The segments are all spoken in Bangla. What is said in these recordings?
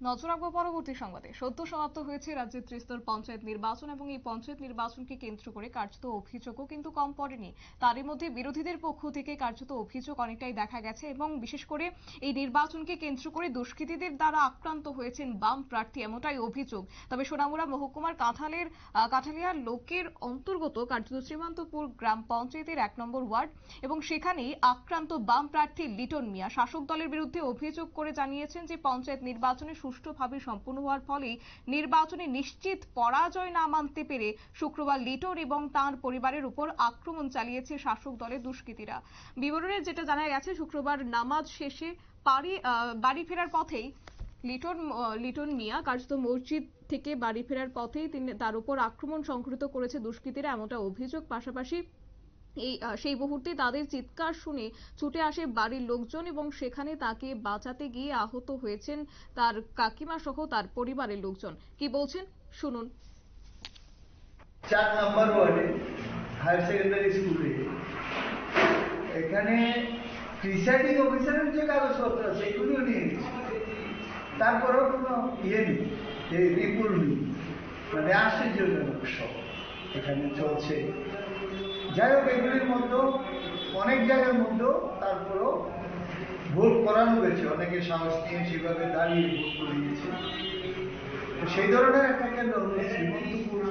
নজর রাখব পরবর্তী সংবাদে। সদ্য সমাপ্ত হয়েছে রাজ্যের ত্রিস্তর পঞ্চায়েত নির্বাচন এবং এই পঞ্চায়েত নির্বাচনকে কেন্দ্র করে কার্যত অভিযোগও কিন্তু কম পড়েনি। তারই মধ্যে বিরোধীদের পক্ষ থেকে কার্যত অভিযোগ অনেকটাই দেখা গেছে এবং বিশেষ করে এই নির্বাচনকে কেন্দ্র করে দুষ্কৃতীদের দ্বারা আক্রান্ত হয়েছেন বাম প্রার্থী এমনটাই অভিযোগ। তবে সোনামুড়া মহকুমার কাঁঠালের কাঁঠালিয়ার লোকের অন্তর্গত কার্যত শ্রীমন্তপুর গ্রাম পঞ্চায়েতের এক নম্বর ওয়ার্ড এবং সেখানেই আক্রান্ত বাম প্রার্থী লিটন মিয়া শাসক দলের বিরুদ্ধে অভিযোগ করে জানিয়েছেন যে পঞ্চায়েত নির্বাচনে সুষ্ঠুভাবে সম্পন্ন হওয়ার ফলে নির্বাচনে নিশ্চিত পরাজয় না মানতে পেরে শুক্রবার লিটন এবং তার পরিবারের উপর আক্রমণ চালিয়েছে শাসক দলের দুষ্কৃতীরা। বিবরণে যেটা জানা গেছে শুক্রবার নামাজ শেষে আহ, বাড়ি ফেরার পথেই লিটন লিটন মিয়া কার্যত মসজিদ থেকে বাড়ি ফেরার পথেই তিনি তার উপর আক্রমণ সংঘটিত করেছে দুষ্কৃতীরা এমনটা অভিযোগ। পাশাপাশি এই সেই মুহূর্তে তাদের চিৎকার শুনে ছুটে আসে বাড়ির লোকজন এবং সেখানে তাকে বাঁচাতে গিয়ে আহত হয়েছেন তার কাকিমা সহ তার পরিবারের লোকজন। কি বলছেন? শুনুন। চার নম্বর ওয়ার্ডে হায়ার সেকেন্ডারি স্কুলে এখানে প্রিসাইডিং অফিসারের যে কাগজপত্র আছে, এগুলিও নিয়ে তারপরেও কোনো ইয়ে নেই রিপুল নেই। মানে আশ্চর্যজনক সব এখানে চলছে। যাই হোক এগুলির মধ্যেও অনেক জায়গার মধ্যেও তারপরেও ভোট করানো হয়েছে। অনেকে সাহস নিয়ে সেভাবে দাঁড়িয়ে ভোট করিয়েছে তো সেই ধরনের একটা কেন্দ্র হলো শ্রীমন্তপুর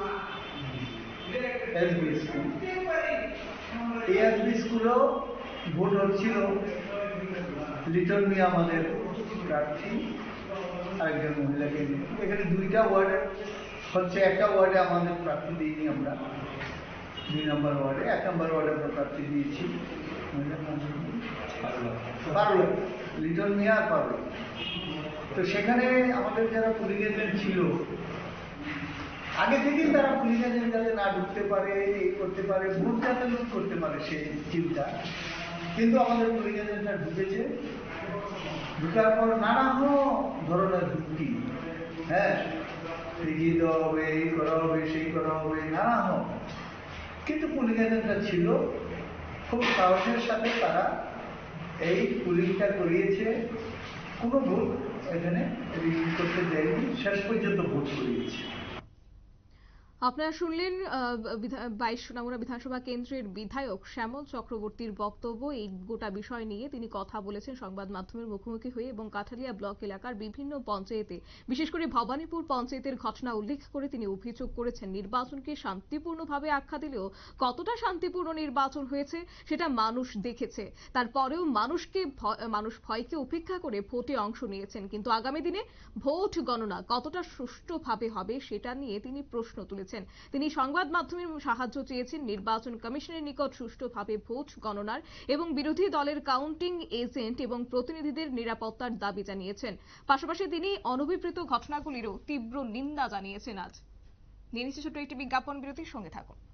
এসবি স্কুল। এসবি স্কুলেও ভোট হচ্ছিল। লিটন মিয়া আমাদের প্রার্থী, আরেকজন মহিলাকে এখানে দুইটা ওয়ার্ডে হচ্ছে, একটা ওয়ার্ডে আমাদের প্রার্থী দিইনি আমরা। দুই নম্বর ওয়ার্ডে, এক নম্বর ওয়ার্ডে আমরা প্রার্থী দিয়েছি? পারুল। লিটন মিয়া আর পারুল। তো সেখানে আমাদের যারা পুলিশ এজেন্ট ছিল, আগে থেকেই তারা পুলিশ এজেন্ট যাতে না ঢুকতে পারে এই করতে পারে, ভোট যাতে লুট করতে পারে সেই চিন্তা কিন্তু আমাদের পুলিশ এজেন্টরা ঢুকেছে। ঢুকার পর নানা ধরনের যুক্তি। হ্যাঁ ফিরিয়ে দেওয়া হবে, এই করা হবে, সেই করা হবে নানা হোক কিন্তু পুলিশ এজেন্টরা ছিল। খুব সাহসের সাথে তারা এই পুলিশটা করিয়েছে। কোনো ভোট এখানে করতে দেয়নি। শেষ পর্যন্ত ভোট আপনারা শুনলেন বাইশ সোনামুড়া বিধানসভা কেন্দ্রের বিধায়ক শ্যামল চক্রবর্তীর বক্তব্য। এই গোটা বিষয় নিয়ে তিনি কথা বলেছেন সংবাদ মাধ্যমের মুখোমুখি হয়ে এবং কাঠালিয়া ব্লক এলাকার বিভিন্ন পঞ্চায়েতে, বিশেষ করে ভবানীপুর পঞ্চায়েতের ঘটনা উল্লেখ করে তিনি অভিযোগ করেছেন, নির্বাচনকে শান্তিপূর্ণভাবে আখ্যা দিলেও কতটা শান্তিপূর্ণ নির্বাচন হয়েছে সেটা মানুষ দেখেছে। তারপরেও মানুষকে মানুষ ভয়কে উপেক্ষা করে ভোটে অংশ নিয়েছেন। কিন্তু আগামী দিনে ভোট গণনা কতটা সুষ্ঠুভাবে হবে সেটা নিয়ে তিনি প্রশ্ন তুলেছেন। তিনি সংবাদ মাধ্যমের সাহায্য চেয়েছেন নির্বাচন কমিশনের নিকট সুষ্ঠুভাবে ভোট গণনার এবং বিরোধী দলের কাউন্টিং এজেন্ট এবং প্রতিনিধিদের নিরাপত্তার দাবি জানিয়েছেন। পাশাপাশি তিনি অনভিপ্রেত ঘটনাগুলিরও তীব্র নিন্দা জানিয়েছেন আজ। নিয়ে একটি বিজ্ঞাপন, বিরতির সঙ্গে থাকুন।